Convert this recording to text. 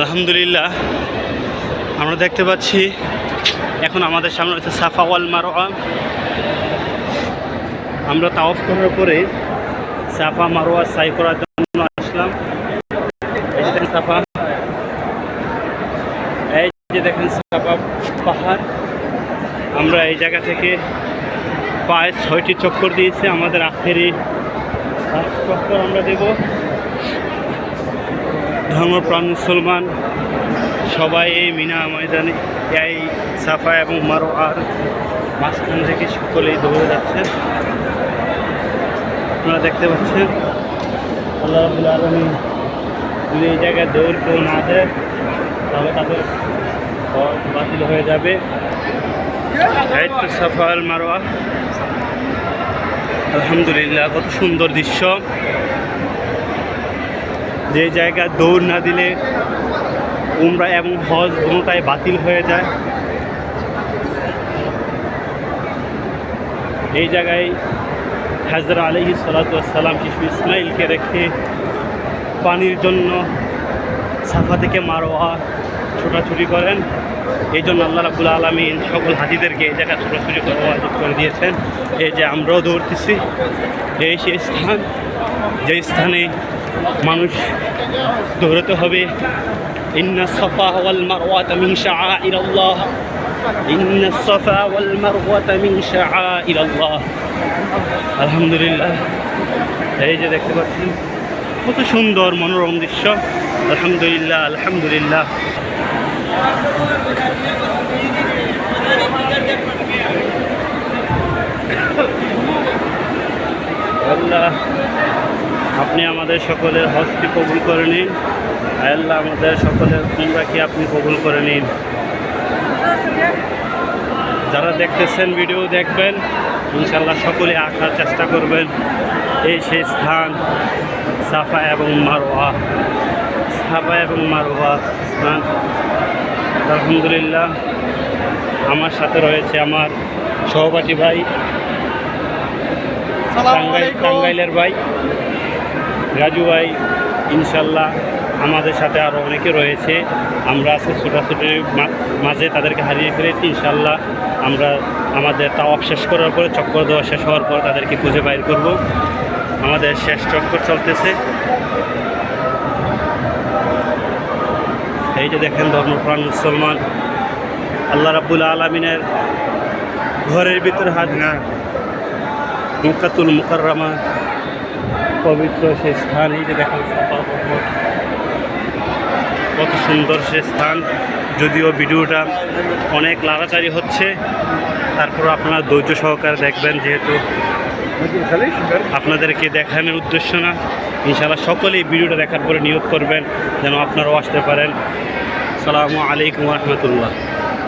আলহামদুলিল্লাহ, আমরা দেখতে পাচ্ছি এখন আমাদের সামনে হচ্ছে সাফা ওয়াল আমরা তাওফ করার পরে সাফা মারোয়া সাই করার জন্য আসলাম। সাফা। এই যে দেখেন সাফা পাহাড়। আমরা এই জায়গা থেকে পায়ে ছয়টি চক্কর দিয়েছে, আমাদের আখেরি চক্কর আমরা দেব। ধর্মপ্রাণ মুসলমান। সবাই এই মিনা ময়দানে, এই সাফা এবং মারোয়ার মাঝখান থেকে সকলেই দৌড়ে যাচ্ছেন আপনারা দেখতে পাচ্ছেন, আল্লাহ যদি এই জায়গায় দৌড় কেউ না দেয়, তাহলে তাদের বাতিল হয়ে যাবে। সাফা আল মারোয়া। আলহামদুলিল্লাহ, কত সুন্দর দৃশ্য। যে জায়গায় দৌড় না দিলে উমরা এবং হজ দুটাই বাতিল হয়ে যায়। এই জায়গায় হাজরা আলহি সালাতাম শিশু ইসমাইলকে রেখে পানির জন্য সাফা থেকে মারোয়া ছোটাছুটি করেন। এই জন্য আল্লাহ রাবুল আলমিন সকল হাজিদেরকে এই জায়গায় ছোটাছুটি করা করে দিয়েছেন। এই যে আমরাও দৌড়তেছি। এই সেই স্থান, যে স্থানে মানুষ ধরতে হবে। ইন্না ওয়াল মারওয়াতা মিন শাআইরাল্লাহ। ইন্না আলহামদুলিল্লাহ। এই যে দেখতে পাচ্ছেন, কত সুন্দর মনোরম দৃশ্য। আলহামদুলিল্লাহ আলহামদুলিল্লাহ। আল্লাহ। আপনি আমাদের সকলের হজকে কবুল করে নিন। আল্লাহ আমাদের সকলের তোমরাকে আপনি কবুল করে নিন। যারা দেখতেছেন ভিডিও দেখবেন ইনশাল্লাহ সকলে আসার চেষ্টা করবেন। এই সেই স্থান সাফা এবং মারোয়া সাফা এবং মারোয়া স্থান। আলহামদুলিল্লাহ আমার সাথে রয়েছে আমার সহপাঠী ভাই টাঙ্গাইল টাঙ্গাইলের ভাই। রাজু ভাই ইনশাল্লাহ আমাদের সাথে আরও অনেকে রয়েছে। আমরা আজকে ছোটাছুটির মাঝে তাদেরকে হারিয়ে ফেলেছি ইনশাল্লাহ আমরা আমাদের তাওয়াফ শেষ করার পরে চক্কর দেওয়া শেষ হওয়ার পর তাদেরকে খুঁজে বাইর করব। আমাদের শেষ চক্কর চলতেছে। এই যে দেখেন ধর্মপ্রাণ মুসলমান আল্লাহ রাবুল আলমিনের ঘরের ভিতরে হাত না। মুকাতুল মুকাররমা পবিত্র সে স্থান, এই যে দেখেন। কত সুন্দর সে স্থান। যদিও ভিডিওটা অনেক লাড়াচাড়ি হচ্ছে তারপর আপনারা ধৈর্য সহকারে দেখবেন যেহেতু আপনাদেরকে দেখানোর উদ্দেশ্য না। ইনশাআল্লাহ সকলেই ভিডিওটা দেখার পরে নিয়োগ করবেন, যেন আপনারাও আসতে পারেন। সালামু আলাইকুম রহমতুল্লাহ।